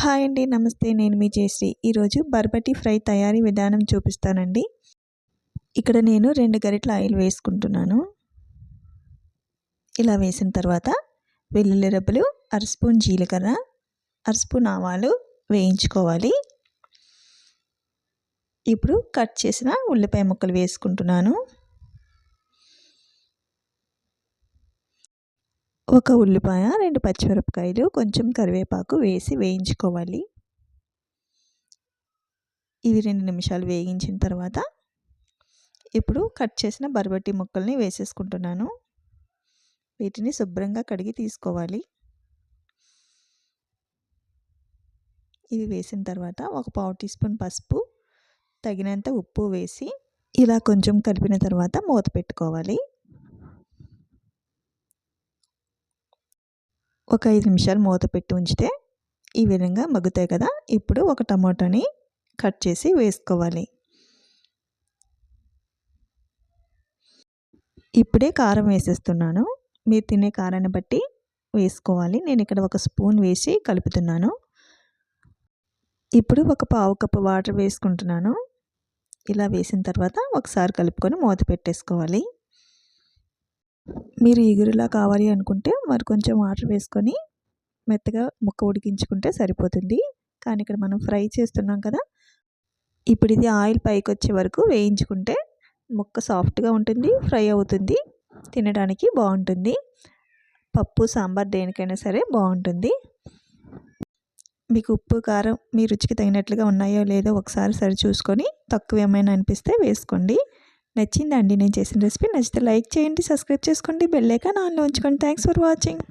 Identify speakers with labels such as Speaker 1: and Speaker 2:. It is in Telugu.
Speaker 1: హాయ్ అండి నమస్తే. నేను మీ జయశ్రీ. ఈరోజు బర్బటి ఫ్రై తయారీ విధానం చూపిస్తానండి. ఇక్కడ నేను రెండు గరిటల ఆయిల్ వేసుకుంటున్నాను. ఇలా వేసిన తర్వాత వెల్లుల్లి రబ్బలు అర స్పూన్ జీలకర్ర అర స్పూన్ ఆవాలు వేయించుకోవాలి. ఇప్పుడు కట్ చేసిన ఉల్లిపాయ ముక్కలు వేసుకుంటున్నాను. ఒక ఉల్లిపాయ రెండు పచ్చిమిరపకాయలు కొంచెం కరివేపాకు వేసి వేయించుకోవాలి. ఇవి రెండు నిమిషాలు వేయించిన తర్వాత ఇప్పుడు కట్ చేసిన బరబట్టి ముక్కల్ని వేసేసుకుంటున్నాను. వీటిని శుభ్రంగా కడిగి తీసుకోవాలి. ఇవి వేసిన తర్వాత ఒక పావు టీ స్పూన్ పసుపు తగినంత ఉప్పు వేసి ఇలా కొంచెం కలిపిన తర్వాత మూత పెట్టుకోవాలి. ఒక ఐదు నిమిషాలు మూత పెట్టి ఉంచితే ఈ విధంగా మగ్గుతాయి కదా. ఇప్పుడు ఒక టమాటాని కట్ చేసి వేసుకోవాలి. ఇప్పుడే కారం వేసేస్తున్నాను. మీరు తినే కారాన్ని బట్టి వేసుకోవాలి. నేను ఇక్కడ ఒక స్పూన్ వేసి కలుపుతున్నాను. ఇప్పుడు ఒక పావు కప్పు వాటర్ వేసుకుంటున్నాను. ఇలా వేసిన తర్వాత ఒకసారి కలుపుకొని మూత పెట్టేసుకోవాలి. మీరు ఎగురులా కావాలి అనుకుంటే మరి కొంచెం వాటర్ వేసుకొని మెత్తగా ముక్క ఉడికించుకుంటే సరిపోతుంది. కానీ ఇక్కడ మనం ఫ్రై చేస్తున్నాం కదా ఇప్పుడు ఇది ఆయిల్ పైకి వచ్చే వరకు వేయించుకుంటే ముక్క సాఫ్ట్గా ఉంటుంది ఫ్రై అవుతుంది తినడానికి బాగుంటుంది. పప్పు సాంబార్ దేనికైనా సరే బాగుంటుంది. మీకు ఉప్పు కారం మీ రుచికి తగినట్లుగా ఉన్నాయో లేదో ఒకసారి సరి చూసుకొని తక్కువ ఏమైనా అనిపిస్తే వేసుకోండి. నచ్చిందండి నేను చేసిన రెసిపీ నచ్చితే లైక్ చేయండి సబ్స్క్రైబ్ చేసుకోండి బెల్ ఐకాన్ ఆన్లో ఉంచుకోండి. Thanks for watching